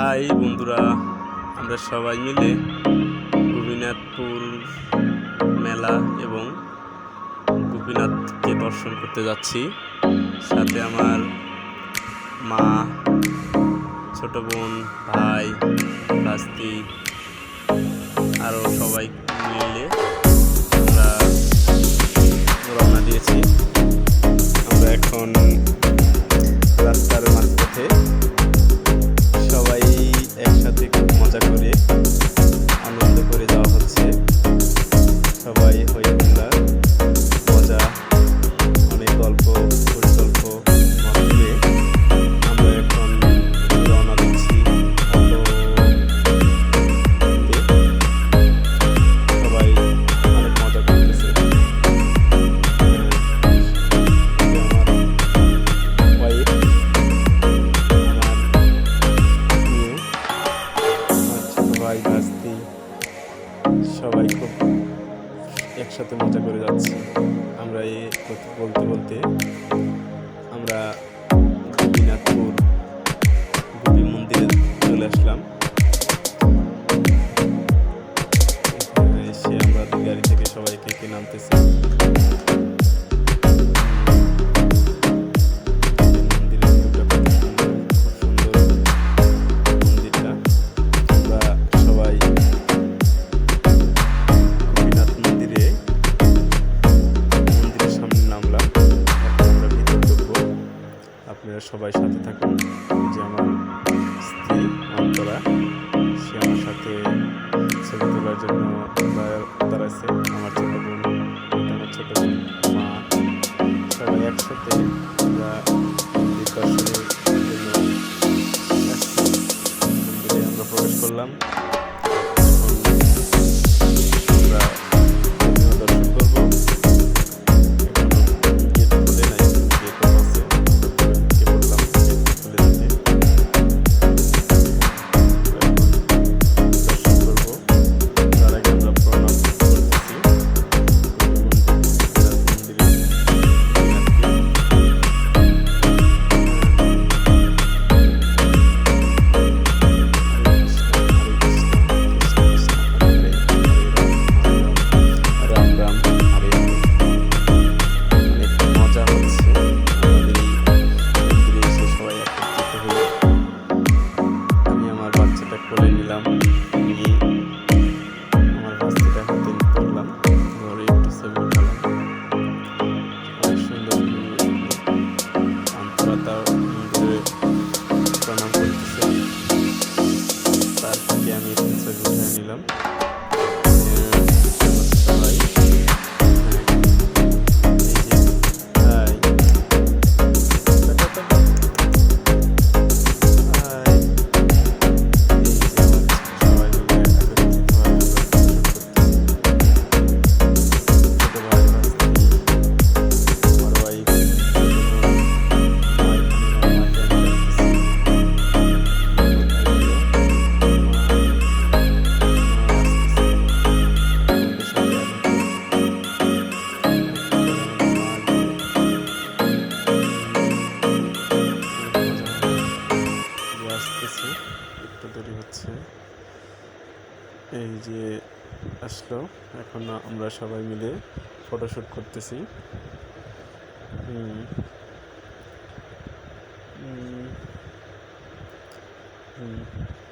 High বন্ধুরা, আমরা সবাই মিলে গোপীনাথপুর মেলা এবং গোপীনাথকে দর্শন করতে যাচ্ছি। সাথে আমার মা, ছোট বোন, ভাই, ভাস্তি আরও সবাই মিলে একসাথে খুব সবাই খুব একসাথে মজা করে যাচ্ছি। আমরা এ বলতে বলতে আমরা গোপীনাথপুর গোপী মন্দিরে চলে আসলাম। এসে আমরা গাড়ি থেকে সবাইকে নামতেছি। আপনারা সবাই সাথে থাকুন। যে আমার স্ত্রী অন্তরা, সে আমার সাথে ছবি তোলার জন্য দাঁড়াইছে আমার ছোটো বোন আমার ছোটো মা। সবাই একসাথে আমরা বাচ্চাটা কোলে নিলাম দেরি হচ্ছে। এই যে আসলো এখন আমরা সবাই মিলে ফটোশ্যুট করতেছি। হুম। হুম।